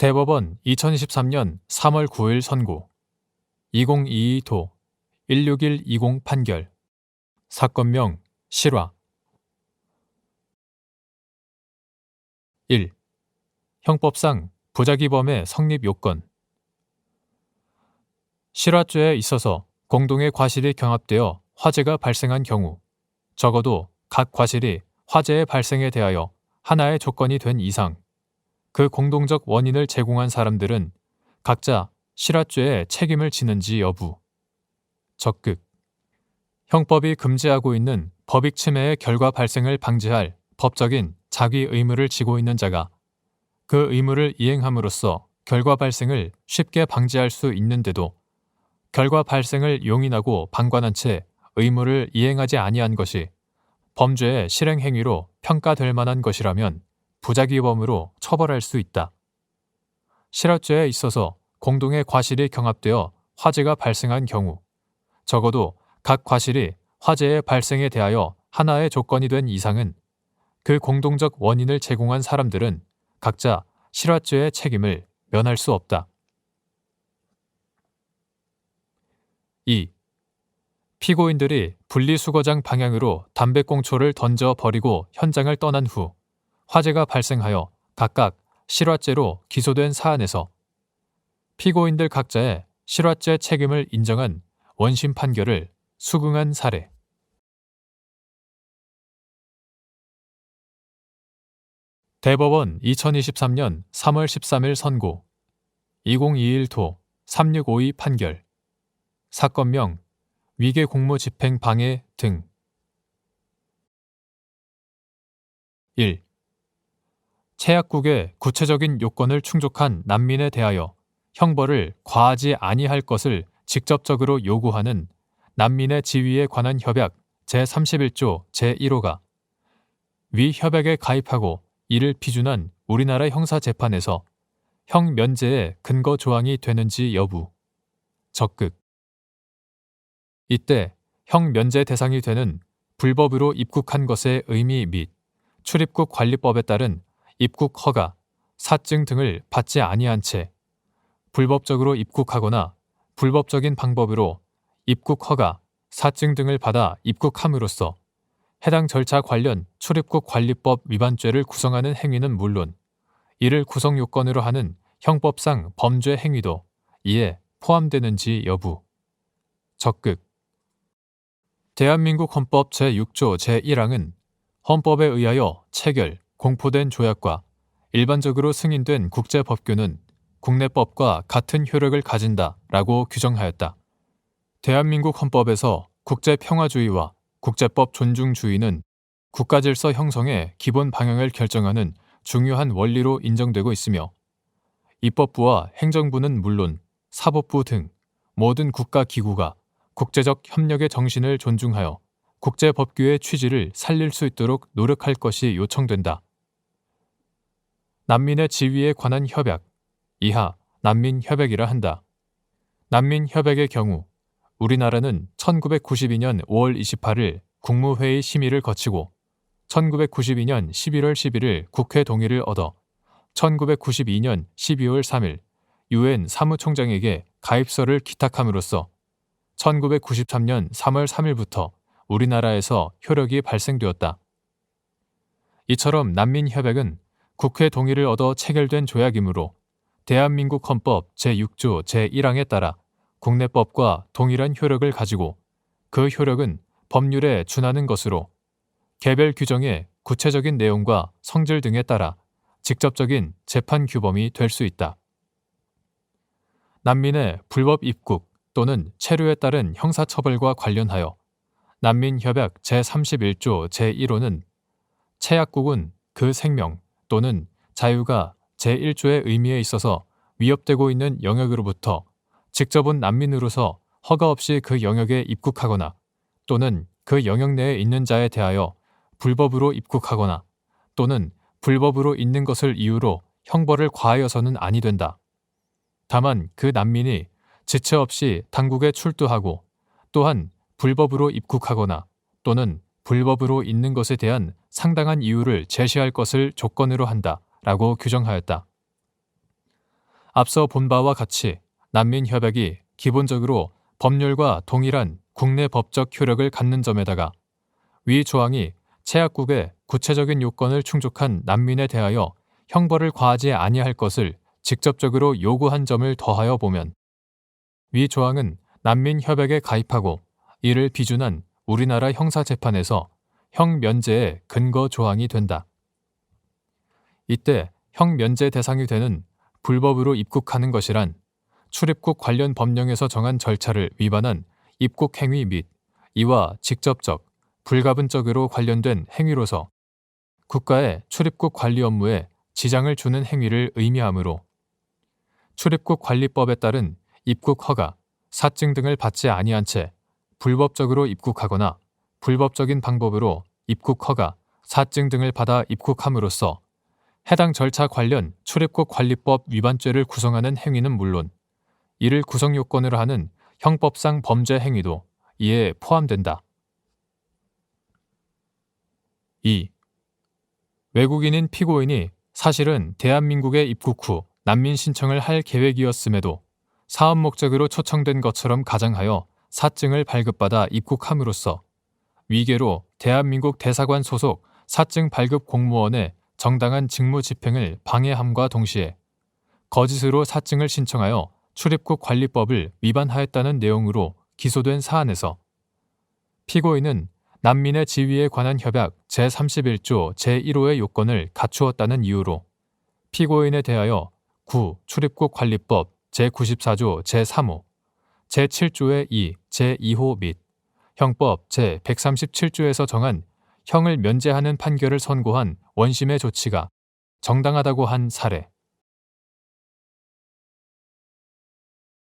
대법원 2023년 3월 9일 선고. 2022도 16120 판결. 사건명 실화. 1. 형법상 부작위범의 성립 요건. 실화죄에 있어서 공동의 과실이 경합되어 화재가 발생한 경우 적어도 각 과실이 화재의 발생에 대하여 하나의 조건이 된 이상 그 공동적 원인을 제공한 사람들은 각자 실화죄에 책임을 지는지 여부. 적극. 형법이 금지하고 있는 법익 침해의 결과 발생을 방지할 법적인 자기 의무를 지고 있는 자가 그 의무를 이행함으로써 결과 발생을 쉽게 방지할 수 있는데도 결과 발생을 용인하고 방관한 채 의무를 이행하지 아니한 것이 범죄의 실행 행위로 평가될 만한 것이라면 부작위범으로 처벌할 수 있다. 실화죄에 있어서 공동의 과실이 경합되어 화재가 발생한 경우 적어도 각 과실이 화재의 발생에 대하여 하나의 조건이 된 이상은 그 공동적 원인을 제공한 사람들은 각자 실화죄의 책임을 면할 수 없다. 2. 피고인들이 분리수거장 방향으로 담배꽁초를 던져 버리고 현장을 떠난 후 화재가 발생하여 각각 실화죄로 기소된 사안에서 피고인들 각자의 실화죄 책임을 인정한 원심 판결을 수긍한 사례. 대법원 2023년 3월 13일 선고 2021도 3652 판결 사건명 위계 공무 집행 방해 등 1. 채약국의 구체적인 요건을 충족한 난민에 대하여 형벌을 과하지 아니할 것을 직접적으로 요구하는 난민의 지위에 관한 협약 제31조 제1호가 위 협약에 가입하고 이를批준한 우리나라 형사재판에서 형 면제의 근거 조항이 되는지 여부. 적극. 이때 형 면제 대상이 되는 불법으로 입국한 것의 의미 및 출입국 관리법에 따른 입국 허가, 사증 등을 받지 아니한 채 불법적으로 입국하거나 불법적인 방법으로 입국 허가, 사증 등을 받아 입국함으로써 해당 절차 관련 출입국 관리법 위반죄를 구성하는 행위는 물론 이를 구성 요건으로 하는 형법상 범죄 행위도 이에 포함되는지 여부. 적극. 대한민국 헌법 제6조 제1항은 헌법에 의하여 체결, 공포된 조약과 일반적으로 승인된 국제법규는 국내법과 같은 효력을 가진다 라고 규정하였다. 대한민국 헌법에서 국제평화주의와 국제법 존중주의는 국가 질서 형성의 기본 방향을 결정하는 중요한 원리로 인정되고 있으며 입법부와 행정부는 물론 사법부 등 모든 국가 기구가 국제적 협력의 정신을 존중하여 국제법규의 취지를 살릴 수 있도록 노력할 것이 요청된다. 난민의 지위에 관한 협약, 이하 난민 협약이라 한다. 난민 협약의 경우 우리나라는 1992년 5월 28일 국무회의 심의를 거치고 1992년 11월 11일 국회 동의를 얻어 1992년 12월 3일 유엔 사무총장에게 가입서를 기탁함으로써 1993년 3월 3일부터 우리나라에서 효력이 발생되었다. 이처럼 난민협약은 국회 동의를 얻어 체결된 조약이므로 대한민국 헌법 제6조 제1항에 따라 국내법과 동일한 효력을 가지고 그 효력은 법률에 준하는 것으로 개별 규정의 구체적인 내용과 성질 등에 따라 직접적인 재판 규범이 될 수 있다. 난민의 불법 입국 또는 체류에 따른 형사처벌과 관련하여 난민협약 제31조 제1호는 체약국은 그 생명 또는 자유가 제1조의 의미에 있어서 위협되고 있는 영역으로부터 직접은 난민으로서 허가 없이 그 영역에 입국하거나 또는 그 영역 내에 있는 자에 대하여 불법으로 입국하거나 또는 불법으로 있는 것을 이유로 형벌을 과하여서는 아니 된다. 다만 그 난민이 지체 없이 당국에 출두하고 또한 불법으로 입국하거나 또는 불법으로 있는 것에 대한 상당한 이유를 제시할 것을 조건으로 한다. 라고 규정하였다. 앞서 본 바와 같이 난민 협약이 기본적으로 법률과 동일한 국내 법적 효력을 갖는 점에다가 위 조항이 채약국의 구체적인 요건을 충족한 난민에 대하여 형벌을 과하지 아니할 것을 직접적으로 요구한 점을 더하여 보면 위 조항은 난민 협약에 가입하고 이를 비준한 우리나라 형사재판에서 형 면제의 근거 조항이 된다. 이때 형 면제 대상이 되는 불법으로 입국하는 것이란 출입국 관련 법령에서 정한 절차를 위반한 입국 행위 및 이와 직접적, 불가분적으로 관련된 행위로서 국가의 출입국 관리 업무에 지장을 주는 행위를 의미하므로 출입국 관리법에 따른 입국 허가, 사증 등을 받지 아니한 채 불법적으로 입국하거나 불법적인 방법으로 입국 허가, 사증 등을 받아 입국함으로써 해당 절차 관련 출입국 관리법 위반죄를 구성하는 행위는 물론 이를 구성 요건으로 하는 형법상 범죄 행위도 이에 포함된다. 2. 외국인인 피고인이 사실은 대한민국에 입국 후 난민 신청을 할 계획이었음에도 사업 목적으로 초청된 것처럼 가장하여 사증을 발급받아 입국함으로써 위계로 대한민국 대사관 소속 사증 발급 공무원의 정당한 직무 집행을 방해함과 동시에 거짓으로 사증을 신청하여 출입국 관리법을 위반하였다는 내용으로 기소된 사안에서 피고인은 난민의 지위에 관한 협약 제31조 제1호의 요건을 갖추었다는 이유로 피고인에 대하여 구 출입국 관리법 제94조 제3호, 제7조의 2, 제2호 및 형법 제137조에서 정한 형을 면제하는 판결을 선고한 원심의 조치가 정당하다고 한 사례.